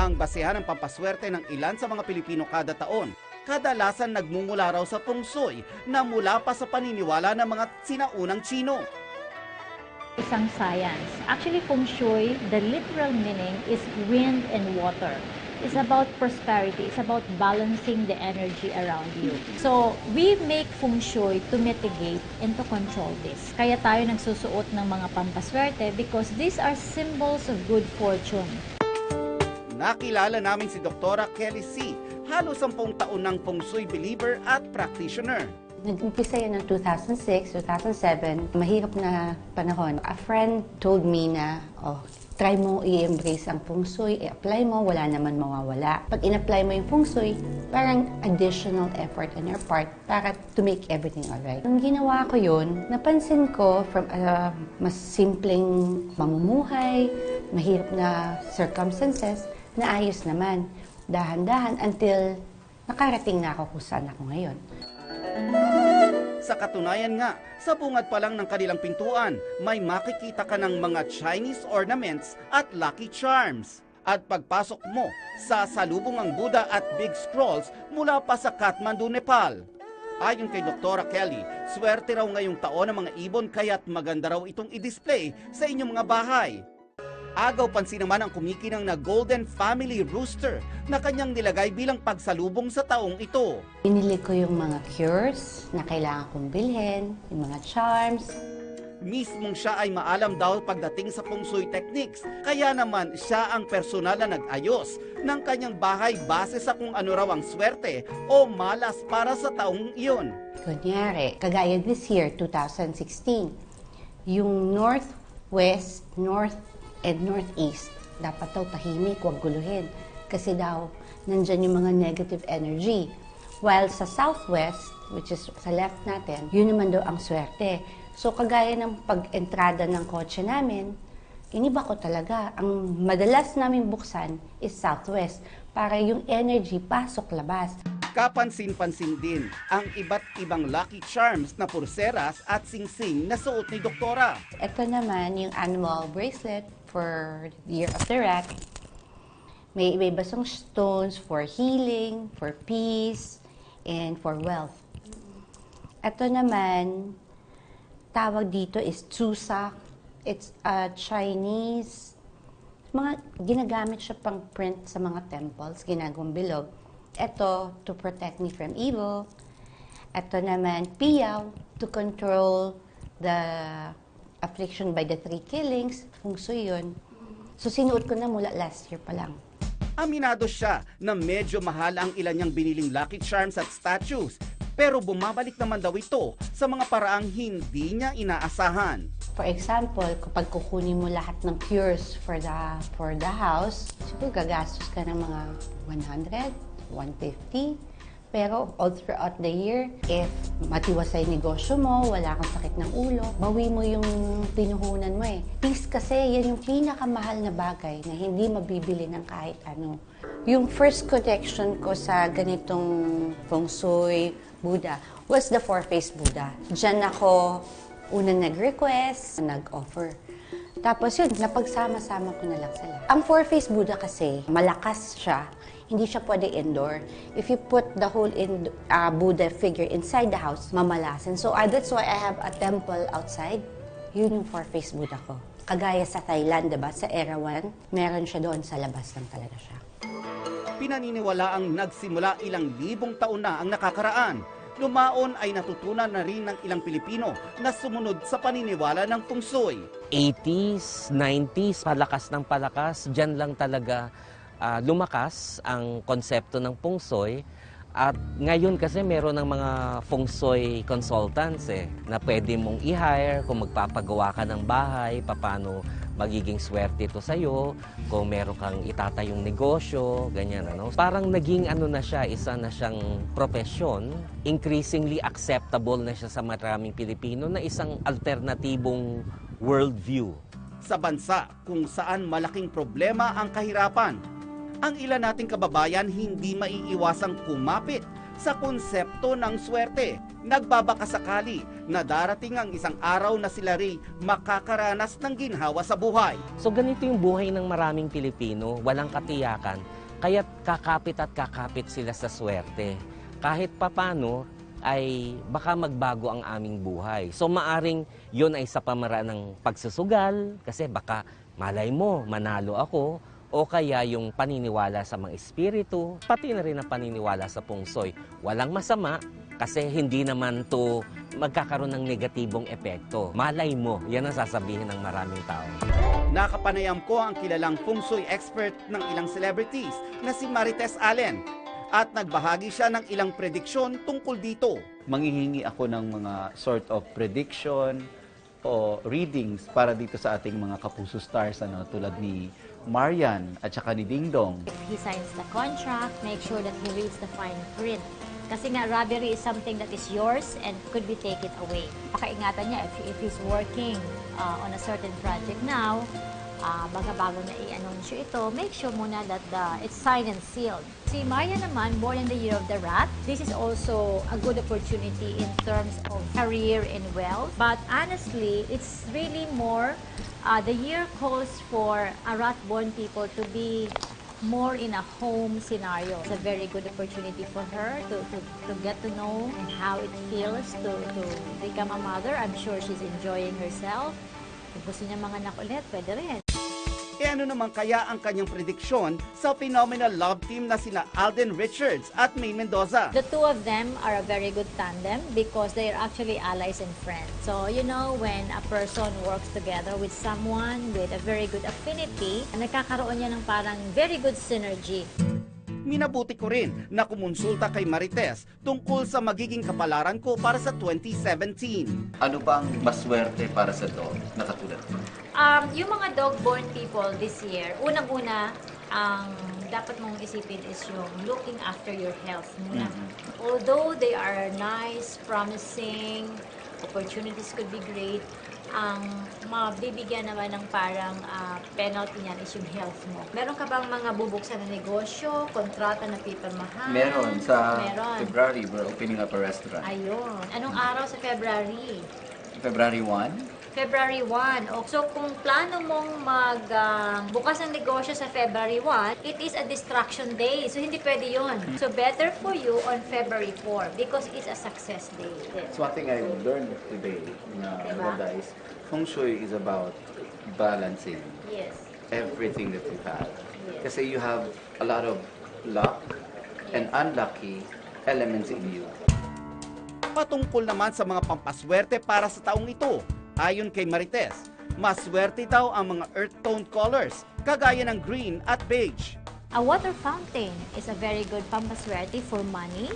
Ang basehan ng pampaswerte ng ilan sa mga Pilipino kada taon, kadalasan nagmumula raw sa shui na mula pa sa paniniwala ng mga sinaunang Chino. isang science. Actually, feng shui, the literal meaning is wind and water. It's about prosperity. It's about balancing the energy around you. So, we make feng shui to mitigate and to control this. Kaya tayo nagsusuot ng mga pampaswerte because these are symbols of good fortune. Nakilala namin si Dr. Kelly C. Halos sampung taon ng feng shui believer at practitioner. Nag-umpisa yun ng 2006, 2007. Mahirap na panahon. A friend told me na, oh, try mo i-embrace ang feng shui, i-apply mo, wala naman mawawala. Pag in-apply mo yung feng shui, parang additional effort on your part para to make everything alright. Nung ginawa ko yun, napansin ko from a mas simpleng mamumuhay, mahirap na circumstances, na ayos naman. Dahan-dahan until nakarating na ako kung saan ako ngayon. Sa katunayan nga, sa bungad pa lang ng kanilang pintuan, may makikita ka ng mga Chinese ornaments at lucky charms. At pagpasok mo, sa salubong ang Buddha at big scrolls mula pa sa Kathmandu, Nepal. Ayon kay Dr. Kelly, swerte raw ngayong taon ng mga ibon kaya't maganda raw itong i-display sa inyong mga bahay. Agaw pansin naman ang kumikinang na Golden Family Rooster na kanyang nilagay bilang pagsalubong sa taong ito. Binili ko yung mga cures na kailangan kong bilhin, yung mga charms. Mismong siya ay maalam daw pagdating sa feng shui techniques. Kaya naman siya ang personal na nag-ayos ng kanyang bahay base sa kung ano raw ang swerte o malas para sa taong iyon. Kunyari, kagaya this year, 2016, yung northwest, north, and northeast, dapat daw tahimik, huwag guluhin. Kasi daw, nandyan yung mga negative energy. While sa southwest, which is sa left natin, yun naman daw ang swerte. So, kagaya ng pag-entrada ng kotse namin, iniba ko talaga. Ang madalas namin buksan is southwest para yung energy pasok labas. Kapansin-pansin din ang iba't ibang lucky charms na purseras at singsing na suot ni Doktora. Ito naman yung annual bracelet for the Year of the Rat. May iba-iba siyang stones for healing, for peace, and for wealth. Ito naman, tawag dito is Chusak. It's a Chinese, mga ginagamit siya pang print sa mga temples, ginagawang bilog. Ito, to protect me from evil. Ito naman, piyaw, to control the affliction by the three killings. Kung so yun. So, sinuot ko na mula last year pa lang. Aminado siya na medyo mahal ang ilan niyang biniling lucky charms at statues. Pero bumabalik naman daw ito sa mga paraang hindi niya inaasahan. For example, kapag kukunin mo lahat ng cures for the for the house, siguro gagastos ka ng mga 100, 150. Pero all throughout the year, if matiwasay negosyo mo, wala kang sakit ng ulo, bawi mo yung pinuhunan mo eh. Peace kasi, yan yung pinakamahal na bagay na hindi mabibili ng kahit ano. Yung first connection ko sa ganitong feng shui Buddha was the four-faced Buddha. Diyan ako unang nag-request, nag-offer. Tapos yun, napagsama-sama ko na lang sila. Ang four-faced Buddha kasi, malakas siya. Hindi siya pwede indoor. If you put the whole in, uh, Buddha figure inside the house, mamalasin. So uh, that's why I have a temple outside. Yun yung four-faced Buddha ko. Kagaya sa Thailand, diba? Sa Erawan, meron siya doon sa labas lang talaga siya. Pinaniniwala ang nagsimula ilang libong taon na ang nakakaraan. Lumaon ay natutunan na rin ng ilang Pilipino na sumunod sa paniniwala ng shui. 80s, 90s, palakas ng palakas, dyan lang talaga ah, lumakas ang konsepto ng shui. At ngayon kasi meron ng mga feng shui consultants eh, na pwede mong i-hire kung magpapagawa ka ng bahay, paano magiging swerte ito sa'yo, kung meron kang itatayong negosyo, ganyan ano. Parang naging ano na siya, isa na siyang profesyon, increasingly acceptable na siya sa maraming Pilipino na isang alternatibong worldview. Sa bansa kung saan malaking problema ang kahirapan, ang ilan nating kababayan hindi maiiwasang kumapit sa konsepto ng swerte. Nagbabaka sakali na darating ang isang araw na sila Ray makakaranas ng ginhawa sa buhay. So ganito yung buhay ng maraming Pilipino, walang katiyakan, kaya't kakapit at kakapit sila sa swerte. Kahit papano ay baka magbago ang aming buhay. So maaring yon ay sa pamaraan ng pagsusugal, kasi baka malay mo, manalo ako, o kaya yung paniniwala sa mga espiritu, pati na rin ang paniniwala sa pungsoy. Walang masama, kasi hindi naman to magkakaroon ng negatibong epekto. Malay mo, yan ang sasabihin ng maraming tao. Nakapanayam ko ang kilalang feng shui expert ng ilang celebrities na si Marites Allen at nagbahagi siya ng ilang prediksyon tungkol dito. manghihingi ako ng mga sort of prediction o readings para dito sa ating mga kapuso stars ano tulad ni Marian at saka ni Ding Dong. If he signs the contract, make sure that he reads the fine print. Kasi nga, robbery is something that is yours and could be taken away. Pakaingatan niya, if, if he's working uh, on a certain project now, uh, baga bago na i-anunsyo ito, make sure muna that the, it's signed and sealed. Si Maria naman, born in the year of the rat, this is also a good opportunity in terms of career and wealth. But honestly, it's really more, uh, the year calls for a rat-born people to be more in a home scenario. It's a very good opportunity for her to, to, to get to know how it feels to, to become a mother. I'm sure she's enjoying herself. Kung gusto niya mga anak ulit, pwede rin. E ano naman kaya ang kanyang prediksyon sa phenomenal love team na sina Alden Richards at May Mendoza? The two of them are a very good tandem because they are actually allies and friends. So, you know, when a person works together with someone with a very good affinity, nagkakaroon niya ng parang very good synergy. Minabuti ko rin na kumonsulta kay Marites tungkol sa magiging kapalaran ko para sa 2017. Ano ba ang maswerte para sa dog na katulad mo? Um, yung mga dog-born people this year, unang-una, ang dapat mong isipin is yung looking after your health muna. Although they are nice, promising, opportunities could be great, ang mabibigyan naman ng parang ah, penalty niyan is yung health mo. Meron ka bang mga bubuksan na negosyo, kontrata na pipirmahan? Meron sa Meron. February we're opening up a restaurant. Ayun. Anong araw sa February? February 1, February 1. O, so kung plano mong mag ah, bukas ng negosyo sa February 1, it is a distraction day. So hindi pwede yun. So better for you on February 4 because it's a success day. So one thing I learned today na Diba? maganda is Feng Shui is about balancing Yes. everything that you have. Yes. Kasi you have a lot of luck and unlucky elements in you. Patungkol naman sa mga pampaswerte para sa taong ito, ayon kay Marites, maswerte daw ang mga earth tone colors kagaya ng green at beige. A water fountain is a very good pampaswerte for money.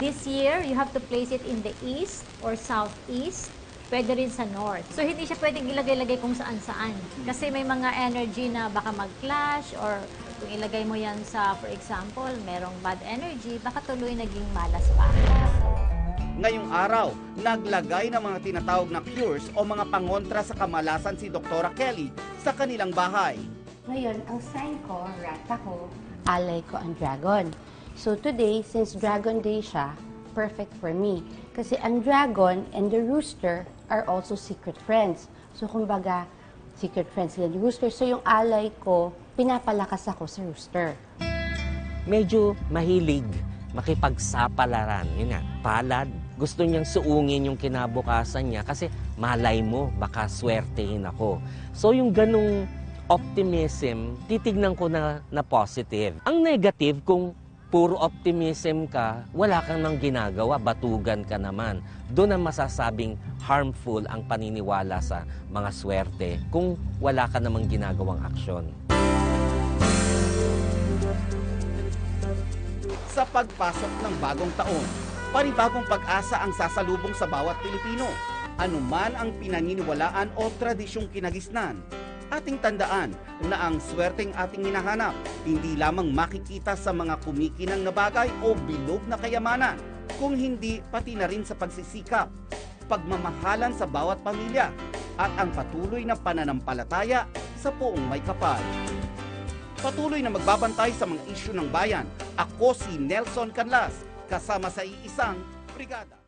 This year, you have to place it in the east or southeast. Pwede rin sa north. So, hindi siya pwedeng ilagay-lagay kung saan-saan. Kasi may mga energy na baka mag-clash or kung ilagay mo yan sa, for example, merong bad energy, baka tuloy naging malas pa. Ngayong araw, naglagay ng mga tinatawag na cures o mga pangontra sa kamalasan si Dr. Kelly sa kanilang bahay. Ngayon, ang sign ko, rat ako, alay ko ang dragon. So today, since Dragon Day siya, perfect for me. Kasi ang dragon and the rooster are also secret friends. So kumbaga, secret friends sila ni rooster. So yung alay ko, pinapalakas ako sa rooster. medyo mahilig makipagsapalaran. Yun nga, palad. Gusto niyang suungin yung kinabukasan niya kasi malay mo, baka swertehin ako. So yung ganong optimism, titignan ko na, na positive. Ang negative, kung puro optimism ka, wala kang nang ginagawa, batugan ka naman. Doon ang masasabing harmful ang paniniwala sa mga swerte kung wala ka namang ginagawang aksyon. Sa pagpasok ng bagong taon, panibagong pag-asa ang sasalubong sa bawat Pilipino. Anuman ang pinaniniwalaan o tradisyong kinagisnan. Ating tandaan na ang swerteng ating hinahanap hindi lamang makikita sa mga kumikinang na bagay o bilog na kayamanan, kung hindi pati na rin sa pagsisikap, pagmamahalan sa bawat pamilya, at ang patuloy na pananampalataya sa poong may kapal. Patuloy na magbabantay sa mga isyu ng bayan. Ako si Nelson Canlas. Kasama sa iisang brigada.